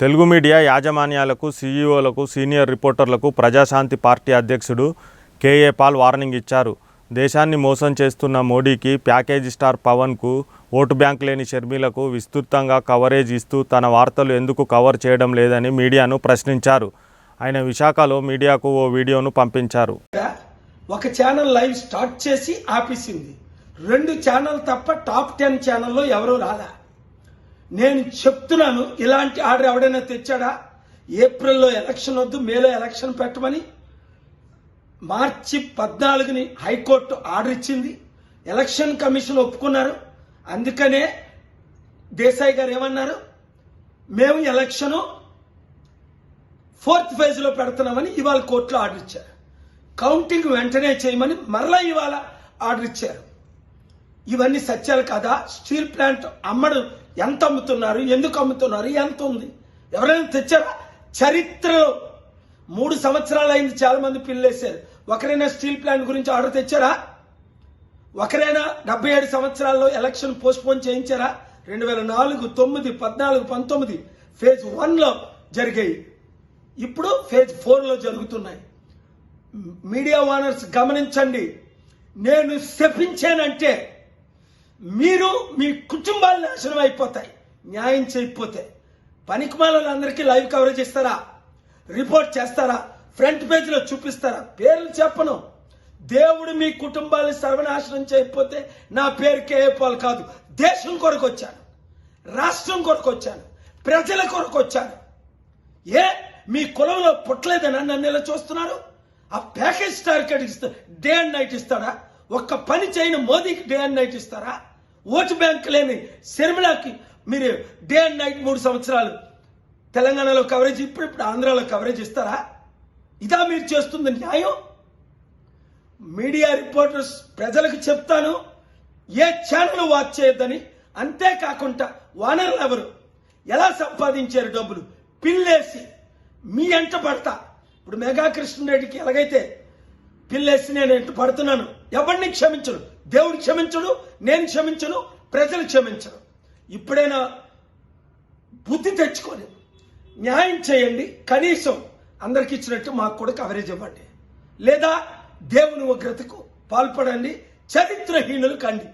Telugu media యాజమాన్యాలకు సీఈఓలకు senior రిపోర్టర్లకు ప్రజాశాంతి పార్టీ అధ్యక్షుడు కేఏ పాల్ వార్నింగ్ ఇచ్చారు. దేశాన్ని మోసం చేస్తున్న మోడీకి ప్యాకేజీ స్టార్ పవన్కు ఓటు బ్యాంక్ లేని షర్మిలకు విస్తృతంగా కవరేజ్ ఇస్తూ తన వార్తలు ఎందుకు కవర్ చేయడం లేదని మీడియాను ప్రశ్నించారు. ఆయన విశాఖలో మీడియాకు ఓ వీడియోను పంపించారు. ఒక ఛానల్ లైవ్ స్టార్ట్ చేసి ఆపేసింది. రెండు ఛానల్ తప్ప టాప్ టెన్ ఛానల్లో ఎవరూ రాలే? నేను చెప్తున్నాను ఇలాంటి ఆర్డర్ ఎవడైనా తెచ్చాడా? ఏప్రిల్లో ఎలక్షన్ వద్దు మేలో ఎలక్షన్ పెట్టమని. మార్చి పద్నాలుగుని హైకోర్టు ఆర్డర్ ఇచ్చింది. ఎలక్షన్ కమిషన్ ఒప్పుకున్నారు. అందుకనే దేశాయ్ గారు ఏమన్నారు? మేము ఎలక్షను ఫోర్త్ ఫేజ్లో పెడుతున్నామని ఇవాళ కోర్టులో ఆర్డర్ ఇచ్చారు. కౌంటింగ్ వెంటనే చేయమని మరలా ఇవాళ ఆర్డర్ ఇచ్చారు. ఇవన్నీ సత్యాలు కదా? స్టీల్ ప్లాంట్ అమ్మడు. ఎంత అమ్ముతున్నారు? ఎందుకు అమ్ముతున్నారు? ఎంత ఉంది? ఎవరైనా తెచ్చారా? చరిత్రలో మూడు సంవత్సరాలు అయింది చాలా మంది పిల్లేశారు ఒకరైనా స్టీల్ ప్లాంట్ గురించి ఆర్డర్ తెచ్చారా? ఒకరైనా డెబ్బై ఏడు సంవత్సరాల్లో ఎలక్షన్ పోస్ట్పోన్ చేయించారా? రెండు వేల నాలుగు తొమ్మిది పద్నాలుగు పంతొమ్మిది ఫేజ్ వన్లో జరిగాయి. ఇప్పుడు ఫేజ్ ఫోర్లో జరుగుతున్నాయి. మీడియా ఓనర్స్ గమనించండి. నేను శపించానంటే మీరు మీ కుటుంబాలు నాశనం అయిపోతాయి న్యాయం చేయకపోతే. పనికిమాలందరికీ లైవ్ కవరేజ్ ఇస్తారా? రిపోర్ట్ చేస్తారా? ఫ్రంట్ పేజీలో చూపిస్తారా? పేర్లు చెప్పను. దేవుడు మీ కుటుంబాన్ని సర్వనాశనం చేయకపోతే నా పేరు కేఏపాల్ కాదు. దేశం కొరకు వచ్చాను. రాష్ట్రం కొరకు వచ్చాను. ప్రజల కొరకు వచ్చాను. ఏ? మీ కులంలో పుట్టలేదని నన్ను ఇలా చూస్తున్నారు? ఆ ప్యాకేజ్ టార్గెట్ ఇస్తా డే అండ్ నైట్ ఇస్తాడా? ఒక్క పని చేయని మోదీకి డే అండ్ నైట్ ఇస్తారా? ఓటు బ్యాంక్ లేని శర్మిలాకి మీరు డే అండ్ నైట్ మూడు సంవత్సరాలు తెలంగాణలో కవరేజ్ ఇప్పుడు ఇప్పుడు ఆంధ్రాలో కవరేజ్ ఇస్తారా? ఇదా మీరు చేస్తుంది న్యాయం? మీడియా రిపోర్టర్స్ ప్రజలకు చెప్తాను ఏ ఛానల్ వాచ్ చేయొద్దని. అంతేకాకుండా వానర్లు ఎవరు? ఎలా సంపాదించారు డబ్బులు? పిల్లేసి మీ ఎంట పడతా. ఇప్పుడు మెగా కృష్ణరెడ్డికి ఎలాగైతే పిల్లేసి నేను ఇటు పడుతున్నాను. ఎవరిని క్షమించడు దేవుడు క్షమించడు నేను క్షమించను? ప్రజలు క్షమించను ఇప్పుడైనా బుద్ధి తెచ్చుకొని న్యాయం చేయండి. కనీసం అందరికి ఇచ్చినట్టు మాకు కూడా కవరేజ్ ఇవ్వండి. లేదా దేవుని ఉగ్రతకు పాల్పడండి. చరిత్రహీనులు కండి.